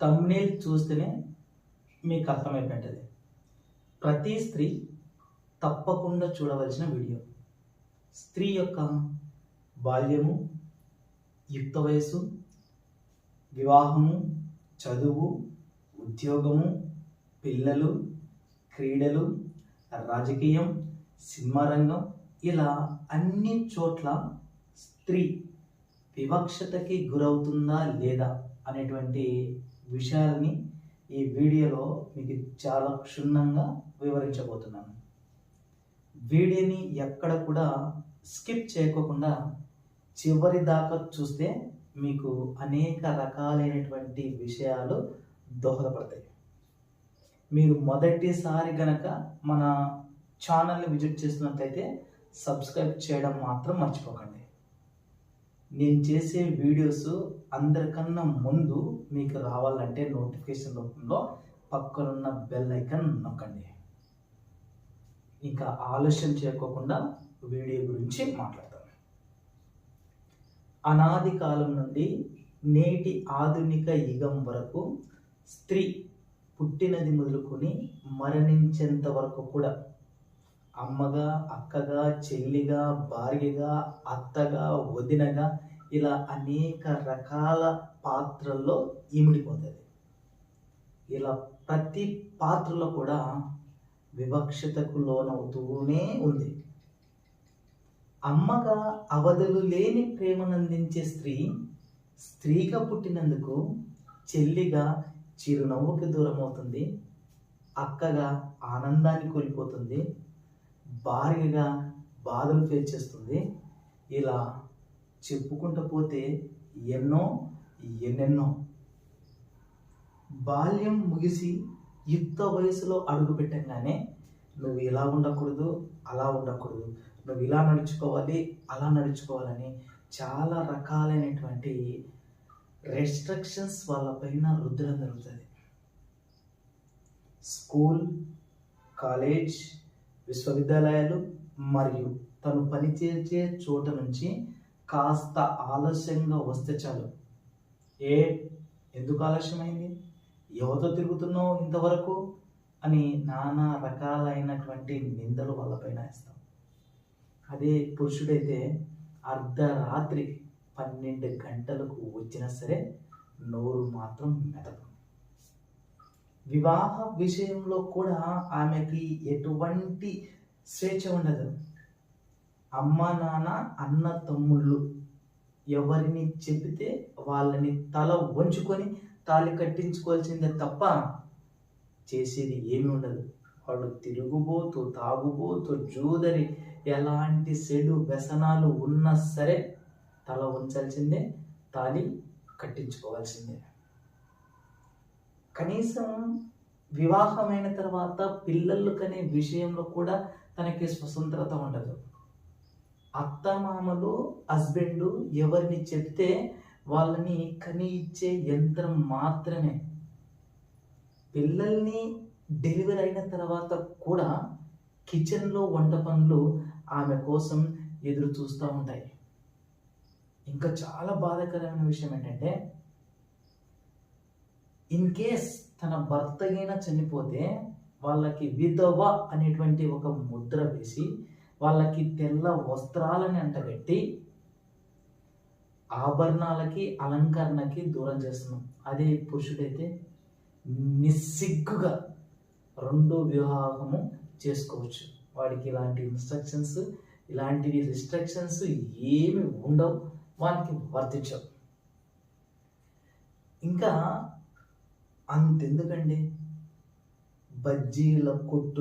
Thumbnail చూస్తేనే మీకు అర్థమైపోయింటుంది. ప్రతి స్త్రీ తప్పకుండా చూడవలసిన వీడియో. స్త్రీ యొక్క బాల్యము యుక్త వయసు వివాహము చదువు ఉద్యోగము పిల్లలు క్రీడలు రాజకీయం సినిమా రంగం ఇలా అన్ని చోట్ల స్త్రీ వివక్షతకి గురవుతుందా లేదా అనేటువంటి విషయాల్ని ఈ వీడియోలో మీకు చాలా క్షుణ్ణంగా వివరించబోతున్నాను. వీడియోని ఎక్కడ కూడా స్కిప్ చేయకోకుండా చివరి దాకా చూస్తే మీకు అనేక రకాలైనటువంటి విషయాలు దోహదపడతాయి. మీరు మొదటిసారి గనక మన ఛానల్ని విజిట్ చేస్తున్నట్లయితే సబ్స్క్రైబ్ చేయడం మాత్రం మర్చిపోకండి. నేను చేసే వీడియోస్ అందరికన్నా ముందు మీకు రావాలంటే నోటిఫికేషన్ రూపంలో పక్కనున్న బెల్ ఐకన్ నొక్కండి. ఇంకా ఆలస్యం చేయకోకుండా వీడియో గురించి మాట్లాడతాను అనాది కాలం నుండి నేటి ఆధునిక యుగం వరకు స్త్రీ పుట్టినది మొదలుకొని మరణించేంత వరకు కూడా అమ్మగా అక్కగా చెల్లిగా భార్యగా అత్తగా వదినగా ఇలా అనేక రకాల పాత్రల్లో ఈమిడిపోతుంది. ఇలా ప్రతి పాత్రలో కూడా వివక్షతకు లోనవుతూనే ఉంది. అమ్మగా అవధులు లేని ప్రేమనందించే స్త్రీ స్త్రీగా పుట్టినందుకు చెల్లిగా చిరునవ్వుకి దూరం అవుతుంది అక్కగా ఆనందాన్ని కోల్పోతుంది భార్యగా బాధలు ఫేస్ చేస్తుంది. ఇలా చెప్పుకుంటూ పోతే ఎన్నో ఎన్నెన్నో. బాల్యం ముగిసి యుక్త వయసులో అడుగు పెట్టంగానే నువ్వు ఇలా ఉండకూడదు అలా ఉండకూడదు. నువ్వు ఇలా నడుచుకోవాలి అలా నడుచుకోవాలని చాలా రకాలైనటువంటి రెస్ట్రిక్షన్స్ వాళ్ళపైన రుద్దడం జరుగుతుంది. స్కూల్ కాలేజ్ విశ్వవిద్యాలయాలు మరియు తను పనిచేసే చోట నుంచి కాస్త ఆలస్యంగా వస్తే చాలు. ఏ ఎందుకు ఆలస్యమైంది? ఎవరితో తిరుగుతున్నావు ఇంతవరకు? అని నానా రకాలైనటువంటి నిందలు వాళ్ళపైన ఇస్తాం అదే పురుషుడైతే అర్ధరాత్రి పన్నెండు గంటలకు వచ్చినా సరే నోరు మాత్రం మెదపం వివాహ విషయంలో కూడా ఆమెకి ఎటువంటి స్వేచ్ఛ ఉండదు. అమ్మ నాన్న అన్న తమ్ముళ్ళు. ఎవరిని చెబితే వాళ్ళని తల వంచుకొని తాళి కట్టించుకోవాల్సిందే తప్ప చేసేది ఏమీ ఉండదు. వాడు తిరుగుబోతూ తాగుబోతూ జూదరి ఎలాంటి చెడు వ్యసనాలు ఉన్నా సరే తల ఉంచాల్సిందే తాళి కట్టించుకోవాల్సిందే. కనీసం వివాహమైన తర్వాత పిల్లలు కనే విషయంలో కూడా తనకి స్వతంత్రత ఉండదు. అత్తమామలు హస్బెండ్ ఎవరిని చెప్తే వాళ్ళని కని ఇచ్చే యంత్రం మాత్రమే. పిల్లల్ని డెలివరీ అయిన తర్వాత కూడా కిచెన్లో వంట పనులు ఆమె కోసం ఎదురు చూస్తూ ఉంటాయి. ఇంకా చాలా బాధాకరమైన విషయం ఏంటంటే ఇన్ కేస్ తన భర్త అయినా చనిపోతే వాళ్ళకి విధవ అనేటువంటి ఒక ముద్ర వేసి వాళ్ళకి తెల్ల వస్త్రాలని అంటగట్టి ఆభరణాలకి అలంకరణకి దూరం చేస్తున్నాం. అదే పురుషుడైతే నిస్సిగ్గుగా రెండో వివాహము చేసుకోవచ్చు. వాడికి ఇలాంటి ఇన్స్ట్రక్షన్స్ ఇలాంటివి రిస్ట్రిక్షన్స్ ఏమి ఉండవు. వానికి వర్తించవు. ఇంకా అంతెందుకండి? బజ్జీల కొట్టు